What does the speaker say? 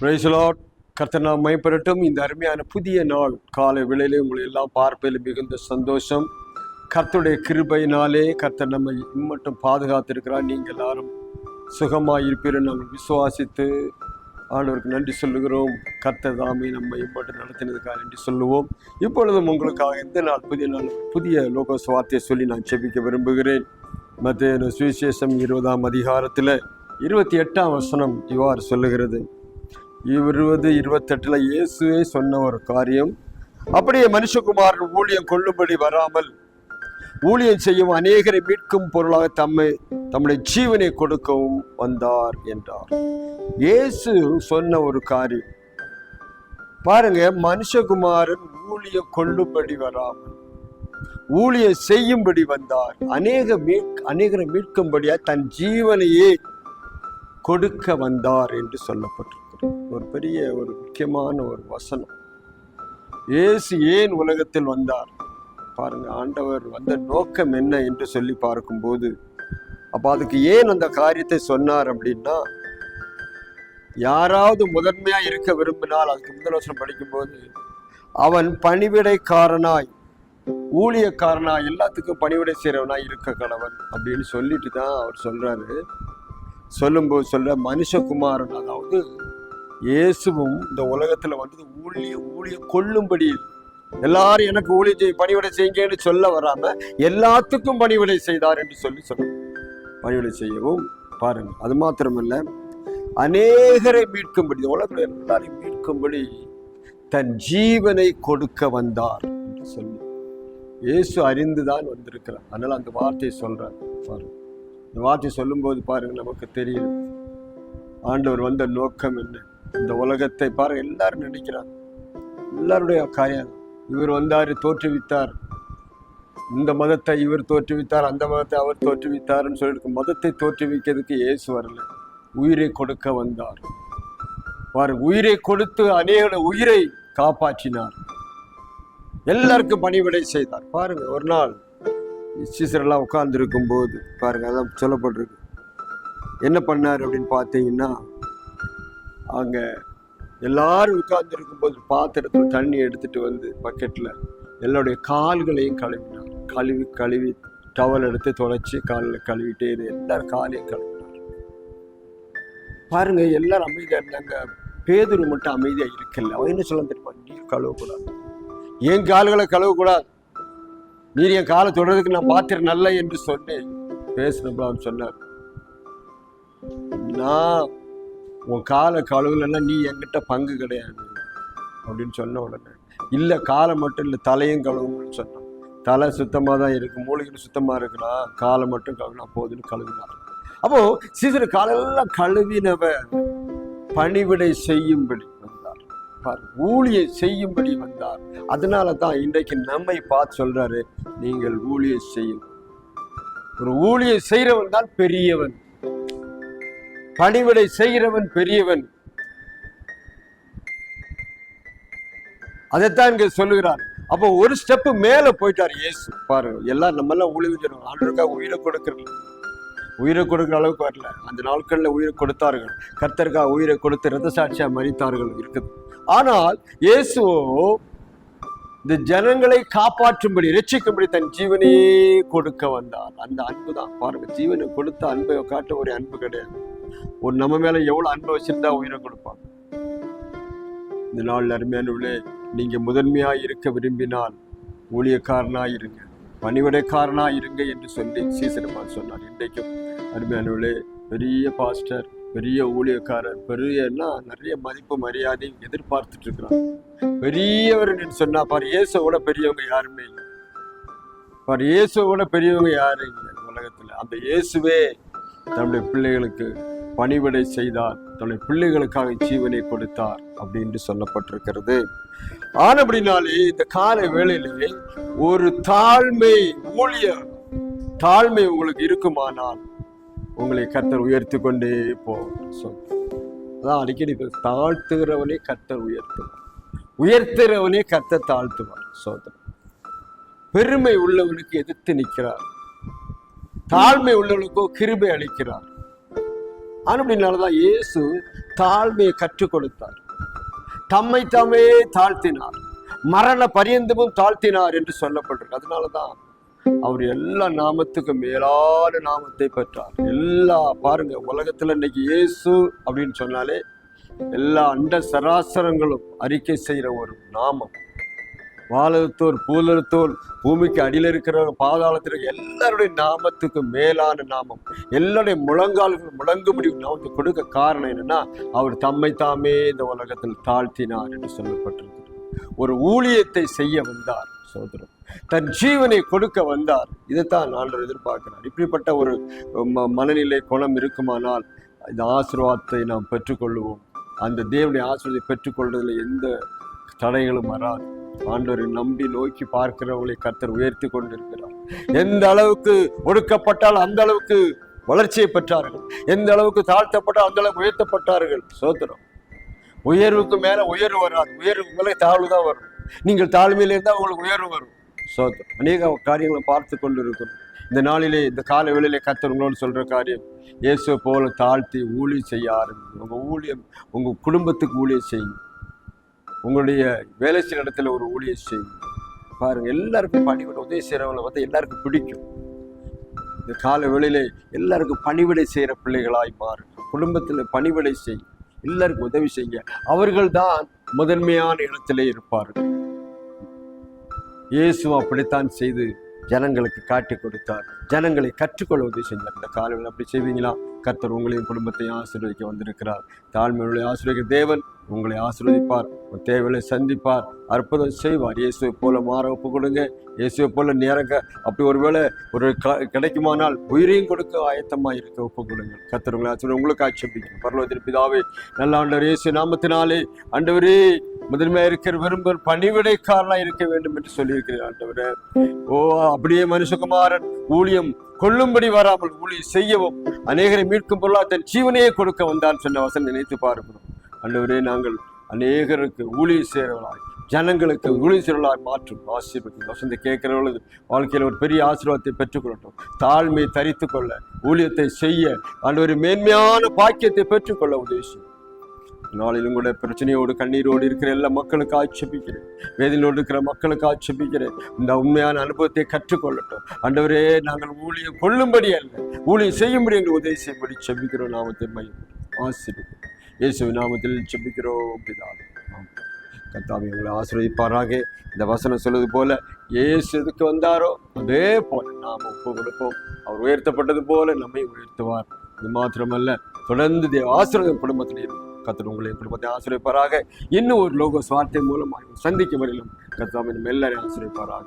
பிரைசலாட் கர்த்தர் நாம் இந்த அருமையான புதிய நாள் காலை விலையிலே உங்களை எல்லாம் பார்ப்பதில் மிகுந்த சந்தோஷம். கர்த்தருடைய கிருபையினாலே கர்த்தர் நம்மை இம்மட்டும் பாதுகாத்திருக்கிறார். நீங்கள் எல்லாரும் சுகமாக இருப்பீர்கள் நாங்கள் விசுவாசித்து ஆண்டவருக்கு நன்றி சொல்லுகிறோம். கர்த்தர் தாமே நம்மை இம்மட்டும் நடத்தினதுக்காக நன்றி சொல்லுவோம். இப்பொழுதும் உங்களுக்காக எந்த நாள் புதிய நாள் புதிய லோகஸ் வார்த்தையை சொல்லி நான் செபிக்க விரும்புகிறேன். மத்திய சுவிசேஷம் இருபதாம் அதிகாரத்தில் இருபத்தி எட்டாம் வசனம் இவ்வாறு சொல்லுகிறது. இருபது இருபத்தெட்டுல இயேசுவே சொன்ன ஒரு காரியம். அப்படியே மனுஷகுமாரன் ஊழியம் கொள்ளும்படி வராமல் ஊழியம் செய்யும் அநேகரை மீட்கும் பொருளாக தம்மை தம்முடைய ஜீவனை கொடுக்கவும் வந்தார் என்றார். இயேசு சொன்ன ஒரு காரியம். பாருங்க மனுஷகுமாரன் ஊழியம் கொள்ளும்படி வராமல் ஊழியம் செய்யும்படி வந்தார். அநேக மீட் அநேகரை மீட்கும்படியா தன் ஜீவனையே கொடுக்க வந்தார் என்று சொல்லப்பட்டது ஒரு பெரிய ஒரு முக்கியமான ஒரு வசனம். இயேசு ஏன் உலகத்தில் வந்தார்? பாருங்க ஆண்டவர் வந்த நோக்கம் என்ன என்று சொல்லி பார்க்கும்போது அப்போ அதுக்கு ஏன் அந்த காரியத்தை சொன்னார் அப்படின்னா யாராவது முதன்மையாக இருக்க விரும்பினால் அதுக்கு முதல் வசனம் படிக்கும்போது அவன் பணிவிடைக்காரனாய் ஊழியக்காரனாய் எல்லாத்துக்கும் பணிவிடை செய்கிறவனாய் இருக்க கணவன் அப்படின்னு சொல்லிட்டு தான் அவர் சொல்கிறாரு சொல்லும்போது சொல்கிற மனுஷகுமாரன் அதாவது இயேசுவும் இந்த உலகத்துல வந்தது ஊழிய ஊழிய கொள்ளும்படி எல்லாரும் எனக்கு ஊழிய பணிவிடை செய்யுங்கன்னு சொல்ல வராம எல்லாத்துக்கும் பணிவிடை செய்தார் என்று சொல்லி சொன்னார். பணிவிடை செய்யவும் பாருங்க அது மாத்திரமல்ல அநேகரை மீட்கும்படி இந்த எல்லாரையும் மீட்கும்படி தன் ஜீவனை கொடுக்க வந்தார் என்று சொல்லி. இயேசு அறிந்துதான் வந்திருக்கிறார். அதனால அந்த வார்த்தையை சொல்றார். பாருங்க இந்த வார்த்தை சொல்லும்போது பாருங்க நமக்கு தெரியும் ஆண்டவர் வந்த நோக்கம் என்ன? இந்த உலகத்தை பாரு எல்லாரும் நினைக்கிறாங்க எல்லாருடைய காரியம். இவர் வந்தார் தோற்றுவித்தார். இந்த மதத்தை இவர் தோற்றுவித்தார் அந்த மதத்தை அவர் தோற்றுவித்தார்னு சொல்லிட்டு மதத்தை தோற்றுவிக்கிறதுக்கு இயேசு வரல. உயிரை கொடுக்க வந்தார். பாருங்க உயிரை கொடுத்து அநேக உயிரை காப்பாற்றினார். எல்லாருக்கும் பணிவிடை செய்தார். பாருங்க ஒரு நாள் சீசரெல்லாம் உட்கார்ந்துருக்கும் போது பாருங்க அதான் சொல்லப்பட்டிருக்கு. என்ன பண்ணார் அப்படின்னு பார்த்தீங்கன்னா அங்கே எல்லாரும் உட்கார்ந்து போது பாத்திரத்தில் தண்ணி எடுத்துட்டு வந்து பக்கெட்டில் எல்லோருடைய கால்களையும் கழுவினார் கழுவி கழுவி டவல் எடுத்து தொலைச்சி காலில் கழுவிட்டே இது எல்லாரும் காலையும் கழுவினார் பாருங்கள் எல்லாரும் அமைதியாக இருந்தாங்க. பேதுரு மட்டும் அமைதியாக இருக்கல. அவன் என்ன சொல்ல தெரியுமா? நீ கழுவக்கூடாது. என் கால்களை கழுவக்கூடாது. நீர் என் காலை தொடர்றதுக்கு நான் பாத்திரம் நல்ல என்று சொன்னேன். பேசினப்ப அவன் சொன்னார் நான் உன் காலை கழுவுலன்னா நீ என்கிட்ட பங்கு கிடையாது அப்படின்னு சொன்ன உடனே. இல்லை காலை மட்டும் இல்லை தலையும் கழுவுங்கன்னு சொன்னான். தலை சுத்தமாக தான் இருக்குது மூளைகள் சுத்தமாக இருக்கலாம் காலை மட்டும் கழுவினா போதுன்னு கழுவினார். அப்போது சீசர் காலெல்லாம் கழுவினவ பணிவிடை செய்யும்படி வந்தார். பார் ஊழியை செய்யும்படி வந்தார். அதனால தான் இன்றைக்கு நம்மை பார்த்து சொல்கிறாரு நீங்கள் ஊழியை செய்யும் ஒரு ஊழியை செய்கிறவன் தான் பெரியவன். பணிவிடை செய்கிறவன் பெரியவன். அதைத்தான் இங்க சொல்லுகிறார். அப்போ ஒரு ஸ்டெப் மேல போயிட்டார் இயேசு. பாருங்க எல்லாம் நம்ம எல்லாம் ஊழியம் ஆண்டருக்காக உயிரை கொடுக்கறது உயிரை கொடுக்குற அளவுக்கு வரல. அந்த நாட்கள்ல உயிரை கொடுத்தார்கள். கர்த்தருக்காக உயிரை கொடுத்து ரத்த சாட்சியாக மறித்தார்கள் இருக்குது. ஆனால் இயேசுவோ இந்த ஜனங்களை காப்பாற்றும்படி ரட்சிக்கும்படி தன் ஜீவனையே கொடுக்க வந்தார். அந்த அன்பு தான் பாருங்க ஜீவனை கொடுத்த அன்பை காட்ட ஒரு அன்பு கிடையாது. ஒரு நம்ம மேல எவ்வளவு அன்பு வச்சிருந்தா உயிரை கொடுப்பாங்க இந்த நாள் அருமையானவர்களே நீங்க முதன்மையா இருக்க விரும்பினால் ஊழியக்காரனா இருங்க பணிவிடைக்காரனா இருங்க என்று சொல்லி சீசனமாக சொன்னார். இன்றைக்கும் அருமையானவர்களே பெரிய பாஸ்டர் பெரிய ஊழியக்காரர் பெரியன்னா நிறைய மதிப்பு மரியாதை எதிர்பார்த்துட்டு இருக்கிறாங்க பெரியவர் சொன்னா பார் இயேசுவோட பெரியவங்க யாருமே இல்லை. பார் இயேசுவோட பெரியவங்க யாரும் இல்லை உலகத்துல. அந்த இயேசுவே தன்னுடைய பிள்ளைகளுக்கு பணிவிடை செய்தார். தன்னுடைய பிள்ளைகளுக்காக ஜீவனை கொடுத்தார் அப்படின்னு சொல்லப்பட்டிருக்கிறது. ஆனபடினாலே இந்த கால வேளையிலே ஒரு தாழ்மை ஊழியர் தாழ்மை உங்களுக்கு இருக்குமானால் உங்களை கத்தர் உயர்த்தி கொண்டே போவார் அதான் அடிக்கடி தாழ்த்துகிறவனே கத்தர் உயர்த்துவார். உயர்த்துகிறவனே கத்தர் தாழ்த்துவார் சோதனை. பெருமை உள்ளவனுக்கு எதிர்த்து நிற்கிறார். தாழ்மை உள்ளவனுக்கோ கிருபை அளிக்கிறார். அப்படினாலதான் இயேசு தாழ்மையை கற்றுக் கொடுத்தார். தம்மை தாமே தாழ்த்தினார். மரண பரியந்தமும் தாழ்த்தினார் என்று சொல்லப்பட்டிருக்கு. அதனாலதான் அவர் எல்லா நாமத்துக்கும் மேலான நாமத்தை பெற்றார். எல்லா பாருங்க உலகத்துல இன்னைக்கு இயேசு அப்படின்னு சொன்னாலே எல்லா அண்ட சராசரங்களும் அறிக்கை செய்கிற ஒரு நாமம். வாழத்தோர் பூலத்தோர் பூமிக்கு அடியில் இருக்கிற பாதாளத்தில் எல்லாருடைய நாமத்துக்கு மேலான நாமம். எல்லாருடைய முழங்கால்கள் முழங்கும்படி நாமத்தை கொடுக்க காரணம் என்னன்னா அவர் தம்மை தாமே இந்த உலகத்தில் தாழ்த்தினார் என்று சொல்லப்பட்டிருக்கிறது. ஒரு ஊழியத்தை செய்ய வந்தார் சோதரம் தன் ஜீவனை கொடுக்க வந்தார். இதைத்தான் நான் எதிர்பார்க்கிறார். இப்படிப்பட்ட ஒரு ம- மனநிலை குணம் இருக்குமானால் இந்த ஆசீர்வாதத்தை நாம் பெற்றுக்கொள்வோம் அந்த தேவனுடைய ஆசீர்வாதத்தை பெற்றுக்கொள்வதில் எந்த தடைகளும் வராது. ஆண்டவரை நம்பி நோக்கி பார்க்கிறவங்களை கர்த்தர் உயர்த்தி கொண்டிருக்கிறார். எந்த அளவுக்கு ஒடுக்கப்பட்டால் அந்த அளவுக்கு வளர்ச்சியை பெற்றார்கள். எந்த அளவுக்கு தாழ்த்தப்பட்டால் அந்த அளவுக்கு உயர்த்தப்பட்டார்கள். சோத்திரம். உயர்வுக்கு மேல உயர்வு வராது. உயர்வுக்கு மேலே தாழ்வு தான் வரும். நீங்கள் தாழ்மையில இருந்தால் உங்களுக்கு உயர்வு வரும். சோத்திரம். அநேக காரியங்களை பார்த்து கொண்டு இருக்கிறோம் இந்த நாளிலே இந்த கால வேளையிலே கர்த்தர் சொல்கிற சொல்ற காரியம் இயேசுவை போல தாழ்த்தி ஊழியம் செய்ய ஆரம்பிங்க. உங்க ஊழியம் உங்க குடும்பத்துக்கு ஊழியம் செய்யுங்க. உங்களுடைய வேலை செய்கிற இடத்துல ஒரு ஊழியர் செய்யுங்க பாருங்க எல்லாருக்கும் பணிவிட உதவி செய்கிறவங்களை வந்து எல்லாருக்கும் பிடிக்கும். இந்த கால வேளையிலே எல்லாருக்கும் பணிவிடை செய்கிற பிள்ளைகளாய் மாறு. குடும்பத்தில் பணிவிடை செய். எல்லாருக்கும் உதவி செய்யுங்க. அவர்கள் தான் முதன்மையான இடத்திலே இருப்பார்கள். இயேசு அப்படித்தான் செய்து ஜனங்களுக்கு காட்டி கொடுத்தார். ஜனங்களை கற்றுக்கொள்ள உதவி செஞ்சார். இந்த காலவில் அப்படி செய்வீங்களா? கர்த்தர் உங்களையும் குடும்பத்தையும் ஆசீர்வதிக்க வந்திருக்கிறார். தாழ்மையுள்ள ஆசீர்வதிக்க தேவன் உங்களை ஆசீர்வதிப்பார். உங்கள் தேவைகளை சந்திப்பார். அற்புதம் செய்வார். இயேசுவை போல மாற ஒப்பு கொடுங்க. இயேசுவை போல நேரங்க. அப்படி ஒருவேளை ஒரு க- கிடைக்குமானால் உயிரையும் கொடுக்க ஆயத்தமாக இருக்க ஒப்பு கொடுங்க கத்தர் உங்களை ஆசீர்வதி உங்களுக்கு ஆட்சேபிக்கணும் பரலோகத்தின் பிதாவே நல்ல ஆண்டவர் இயேசு நாமத்தினாலே ஆண்டவரே முதன்மையா இருக்கிற விரும்பும் பணிவிடைக்காரனா இருக்க வேண்டும் என்று சொல்லியிருக்கிறேன் ஆண்டவரே. ஓ அப்படியே மனுஷகுமாரன் ஊழியம் கொள்ளும்படி வராமல் ஊழியம் செய்யவும் அநேகரை மீட்கும் பொருளா தன் ஜீவனையே கொடுக்க வந்தான் சொன்ன வசனம் நினைத்து பார்க்கிறோம். ஆண்டவரே நாங்கள் அநேகருக்கு ஊழியம் செய்கிறவர்களாய் ஜனங்களுக்கு ஊழியம் செய்கிறவர்களாய் மாற்றும். ஆசீர்வதி வசந்தி கேட்கிறவர்களது வாழ்க்கையில் ஒரு பெரிய ஆசீர்வாதத்தை பெற்றுக்கொள்ளட்டும். தாழ்மையை தரித்து கொள்ள ஊழியத்தை செய்ய ஆண்டவர் மேன்மையான பாக்கியத்தை பெற்றுக்கொள்ள உதவி செய்யும். நாளிலும் கூட பிரச்சனையோடு கண்ணீரோடு இருக்கிற எல்லா மக்களுக்கு ஆட்சேபிக்கிறேன். வேதனையோடு இருக்கிற மக்களுக்கு ஆட்சேபிக்கிறேன். இந்த உண்மையான அனுபவத்தை கற்றுக்கொள்ளட்டும். அண்டவரே நாங்கள் ஊழியம் கொள்ளும்படி அல்ல. ஊழியம் செய்யும்படி என்று உதவி செய்யும்படி செபிக்கிறோம் நாமத்தை மையம் ஆசிரியர் இயேசு நாமத்தில் செபிக்கிறோம் பிதாவே. ஆமென். கர்த்தாவே உங்களை ஆசீர்வதிப்பாராக. இந்த வசனம் சொல்வது போல இயேசு எதுக்கு வந்தாரோ அதே போல நாம் ஒப்பு கொடுப்போம். அவர் உயர்த்தப்பட்டது போல நம்மை உயர்த்துவார். இது மாத்திரமல்ல தொடர்ந்து தேவ ஆசீர்வாதம் குடும்பத்தில் இருக்கும். கத்தர் உங்களை குடும்பத்தை ஆசிரியப்பாராக இன்னும் ஒரு லோகோ சுவார்த்தை மூலமாக சந்திக்கும் வரையிலும் கத்தாமின் மெல்லரை எல்லாரையும் ஆசீர்வதிப்பாராக.